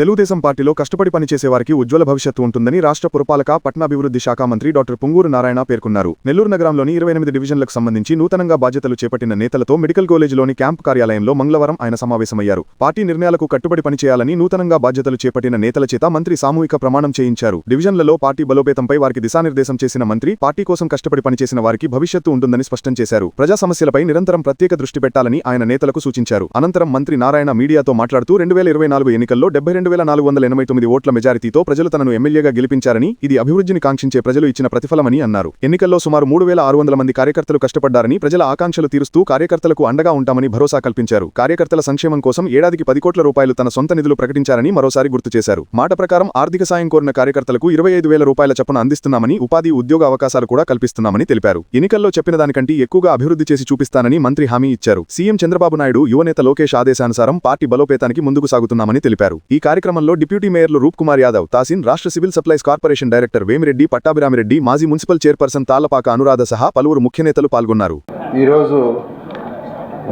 తెలుగుదేశం పార్టీలో కష్టపడి పనిచేసే వారికి ఉజ్వల భవిష్యత్తు ఉంటుందని రాష్ట్ర పురపాలక పట్టణాభివృద్ధి శాఖ మంత్రి డాక్టర్ పుంగూరు నారాయణ పేర్కొన్నారు. నెల్లూరు నగరంలోని ఇరవై ఎనిమిది డివిజన్లకు సంబంధించి నూతనంగా బాధ్యతలు చేపట్టిన నేతలతో మెడికల్ కాలేజీలోని క్యాంపు కార్యాలయంలో మంగళవారం ఆయన సమావేశమయ్యారు. పార్టీ నిర్ణయాలకు కట్టుబడి పనిచేయాలని నూతనంగా బాధ్యతలు చేపట్టిన నేతల చేత మంత్రి సామూహిక ప్రమాణం చేయించారు. డివిజన్లలో పార్టీ బలోపేతంపై వారికి దిశానిర్దేశం చేసిన మంత్రి పార్టీ కోసం కష్టపడి పనిచేసిన వారికి భవిష్యత్తు ఉంటుందని స్పష్టం చేశారు. ప్రజా సమస్యలపై నిరంతరం ప్రత్యేక దృష్టి పెట్టాలని ఆయన నేతలకు సూచించారు. అనంతరం మంత్రి నారాయణ మీడియాతో మాట్లాడుతూ రెండు వేల ఇరవై నాలుగు ఎన్నికల్లో డెబ్బై పన్నెండు వేల నాలుగు వందల ఎనభై తొమ్మిది ఓట్ల మెజారిటీతో ప్రజలు తనను ఎమ్మెల్యేగా గెలిపించారని ఇది అభివృద్ధిని కాంక్షించే ప్రజలు ఇచ్చిన ప్రతిఫలమని అన్నారు. ఎన్నికల్లో సుమారు మూడు వేల ఆరు వందల మంది కార్యకర్తలు కష్టపడ్డారని ప్రజల ఆకాంక్షలు తీరుస్తూ కార్యకర్తలకు అండగా ఉంటామని భరోసా కల్పించారు. కార్యకర్తల సంక్షేమం కోసం ఏడాదికి పది కోట్ల రూపాయలు తన సొంత నిధులు ప్రకటించారని మరోసారి గుర్తు చేశారు. మాట ప్రకారం ఆర్థిక సాయం కోరిన కార్యకర్తలకు ఇరవై ఐదు వేల రూపాయల చొప్పున అందిస్తున్నామని ఉపాధి ఉద్యోగ అవకాశాలు కూడా కల్పిస్తున్నామని తెలిపారు. ఎన్నికల్లో చెప్పిన దానికంటే ఎక్కువగా అభివృద్ధి చేసి చూపిస్తానని మంత్రి హామీ ఇచ్చారు. సీఎం చంద్రబాబు నాయుడు యువనేత లోకేష్ ఆదేశానుసారం పార్టీ బలోపేతానికి ముందుకు సాగుతున్నామని తెలిపారు. ఈ కార్యక్రమంలో డిప్యూటీ మేయర్లు రూప్ కుమార్ యాదవ్ తాసిన్ రాష్ట్ర civil supplies corporation director Vemireddy Pattabhiramireddy మాజీ మున్సిపల్ చైర్పర్సన్ తాళ్ళపాక అనురాధ సహా పలువురు ముఖ్య నేతలు పాల్గొన్నారు. ఈరోజు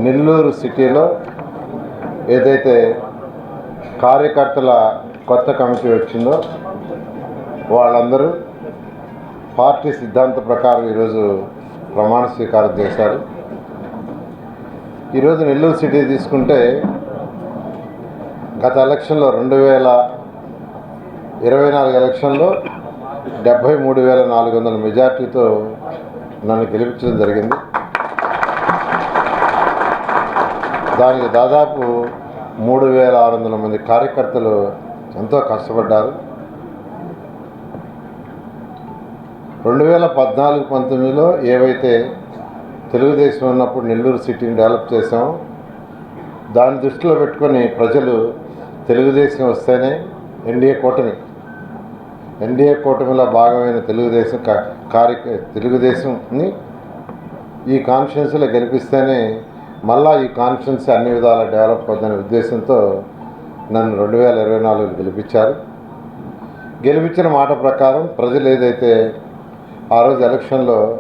నెల్లూరు సిటీలో ఏదైతే కార్యకర్తల కొత్త కమిటీ వచ్చిందో వాళ్ళందరూ పార్టీ సిద్ధాంత ప్రకారం ఈరోజు ప్రమాణ స్వీకారం చేశారు. ఈరోజు నెల్లూరు సిటీ తీసుకుంటే గత ఎలక్షన్లో రెండు వేల ఇరవై నాలుగు ఎలక్షన్లో డెబ్భై మూడు వేల నాలుగు వందల మెజార్టీతో నన్ను గెలిపించడం జరిగింది. దానికి దాదాపు మూడు వేల ఆరు వందల మంది కార్యకర్తలు ఎంతో కష్టపడ్డారు. రెండు వేల పద్నాలుగు పంతొమ్మిదిలో ఏవైతే తెలుగుదేశం ఉన్నప్పుడు నెల్లూరు సిటీని డెవలప్ చేసామో దాన్ని దృష్టిలో పెట్టుకొని ప్రజలు తెలుగుదేశం వస్తేనే ఎన్డీఏ కూటమి. ఎన్డీఏ కూటమిలో భాగమైన తెలుగుదేశం కా- కార్య తెలుగుదేశంని ఈ కాన్ఫరెన్స్లో గెలిపిస్తేనే మళ్ళా ఈ కాన్ఫరెన్స్ అన్ని విధాలా డెవలప్ అవుతుందనే ఉద్దేశంతో నన్ను రెండు వేల ఇరవై నాలుగులో గెలిపించారు. గెలిపించిన మాట ప్రకారం ప్రజలు ఏదైతే ఆ రోజు ఎలక్షన్లో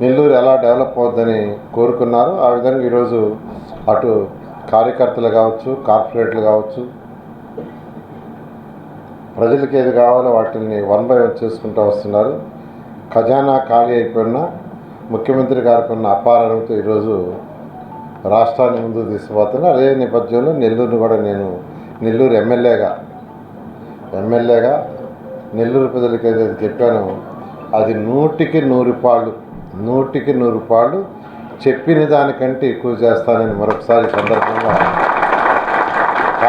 నెల్లూరు ఎలా డెవలప్ అవుద్దని కోరుకున్నారో ఆ విధంగా ఈరోజు అటు కార్యకర్తలు కావచ్చు కార్పొరేట్లు కావచ్చు ప్రజలకు ఏది కావాలో వాటిని వన్ బై వన్ చేసుకుంటూ వస్తున్నారు. ఖజానా ఖాళీ అయిపోయిన ముఖ్యమంత్రి గారికి ఉన్న అపారణతో ఈరోజు రాష్ట్రాన్ని ముందుకు తీసుకుపోతున్నా అదే నేపథ్యంలో నెల్లూరుని కూడా నేను నెల్లూరు ఎమ్మెల్యేగా ఎమ్మెల్యేగా నెల్లూరు ప్రజలకు ఏదైతే చెప్పానో అది నూటికి నూరు పాళ్ళు నూటికి నూరు పాళ్ళు చెప్పిన దానికంటే ఎక్కువ చేస్తానని మరొకసారి సందర్భంగా